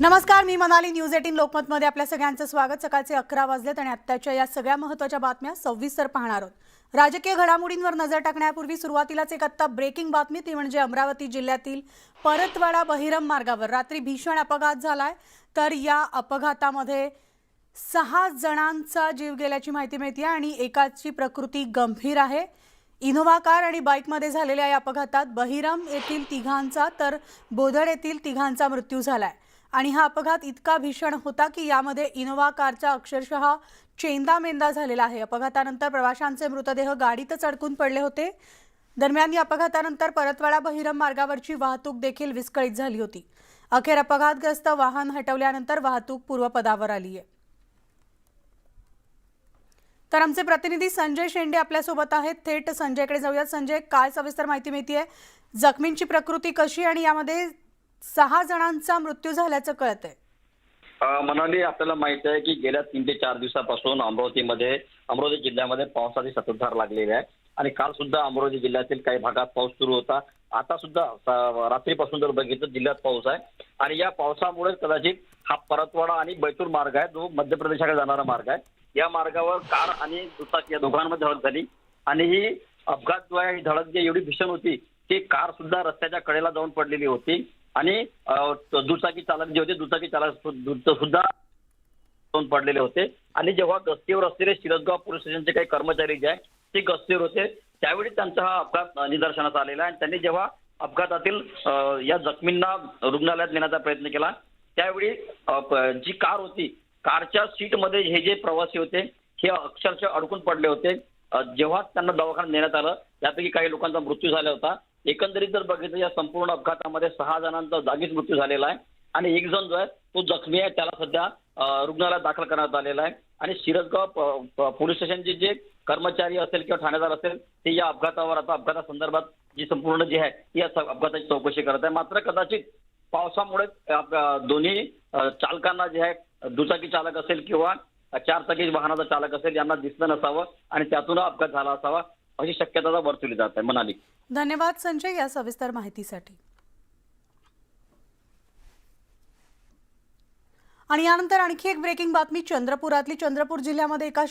नमस्कार मी Manali news eighteen लोकमतमध्ये आपल्या सगळ्यांचं स्वागत. सकाळचे अकरा वाजलेत आणि आत्ताच्या या सगळ्या महत्त्वाच्या बातम्या सविस्तर पाहणार आहोत. राजकीय घडामोडींवर नजर टाकण्यापूर्वी सुरुवातीलाच एक आत्ता ब्रेकिंग बातमी ती म्हणजे अमरावती जिल्ह्यातील परतवाडा बहिरम मार्गावर. रात्री भीषण अपघात झालाय. तर या अपघातामध्ये सहा जणांचा जीव गेल्याची माहिती मिळते आणि एकाची प्रकृती गंभीर आहे. इनोव्हा कार आणि बाईकमध्ये झालेल्या या अपघातात बहिरम येथील तिघांचा तर बोधड येथील तिघांचा मृत्यू झालाय. आणि हा अपघात इतका भीषण होता की यामध्ये इनोव्हा कारचा अक्षरशः चेंदामेंदा झालेला आहे. अपघातानंतर प्रवाशांचे मृतदेह गाडीतच अडकून पडले होते. दरम्यान या अपघातानंतर परतवाडा बहिरम मार्गावरची वाहतूक देखील विस्कळीत झाली होती. अखेर अपघातग्रस्त वाहन हटवल्यानंतर वाहतूक पूर्वपदावर आली आहे. तर आमचे प्रतिनिधी संजय शेंडे आपल्यासोबत आहेत. थेट संजयकडे जाऊयात. संजय काय सविस्तर माहिती मिळतीये? जखमींची प्रकृती कशी आणि यामध्ये सहा जणांचा मृत्यू झाल्याचं कळतंय. अ, मनाली आपल्याला माहीत आहे की गेल्या तीन ते चार दिवसापासून अमरावतीमध्ये अमरावती जिल्ह्यामध्ये पावसाची सततधार लागलेली आहे. आणि काल सुद्धा अमरावती जिल्ह्यातील काही भागात पाऊस सुरू होता. आता सुद्धा रात्रीपासून जर बघितलं जिल्ह्यात पाऊस आहे. आणि या पावसामुळे कदाचित हा परतवाडा आणि बैतूल मार्ग आहे जो मध्य प्रदेशाकडे जाणारा मार्ग आहे. या मार्गावर कार आणि दुचाकी या दोघांमध्ये धडक झाली. आणि ही अपघात जो आहे ही धडक जी एवढी भीषण होती ती कार सुद्धा रस्त्याच्या कडेला जाऊन पडलेली होती. आणि दुचाकी चालक जे होते दुचाकी चालक सुद्धा पडलेले होते. आणि जेव्हा गस्तीवर असलेले शिरसगाव पोलीस स्टेशनचे काही कर्मचारी जे आहेत ते गस्तीवर होते. त्यावेळी त्यांचा हा अपघात निदर्शनात निदर्शनास आलेला आहे. आणि त्यांनी जेव्हा अपघातातील या जखमींना रुग्णालयात नेण्याचा प्रयत्न केला त्यावेळी जी कार होती कारच्या सीटमध्ये हे जे प्रवासी होते हे अक्षरशः अडकून पडले होते. जेव्हा त्यांना दवाखान्यात नेण्यात आलं त्यापैकी काही लोकांचा मृत्यू झाला होता. एकंदरीत जर बघितलं या संपूर्ण अपघातामध्ये सहा जणांचा जागीच मृत्यू झालेला आहे. आणि एक जण जो आहे तो जखमी आहे. त्याला सध्या रुग्णालयात दाखल करण्यात आलेला आहे. आणि शिरसगाव पोलीस स्टेशनचे जे कर्मचारी असेल किंवा ठाणेदार असेल ते या अपघातावर आता अपघातासंदर्भात जी संपूर्ण जी आहे ती या अपघाताची चौकशी करत आहे. मात्र कदाचित पावसामुळे दोन्ही चालकांना जे आहे दुचाकी चालक असेल किंवा चारचाकी वाहनाचा चालक असेल यांना दिसलं नसावं आणि त्यातून अपघात झाला असावा अशी शक्यता वर्तवली जात आहे म्हणाली धन्यवाद संजय या सविस्तर माहितीसाठी. आणि यानंतर आणखी एक ब्रेकिंग बातमी चंद्रपुरातली. चंद्रपूर जिल्ह्यामध्ये एका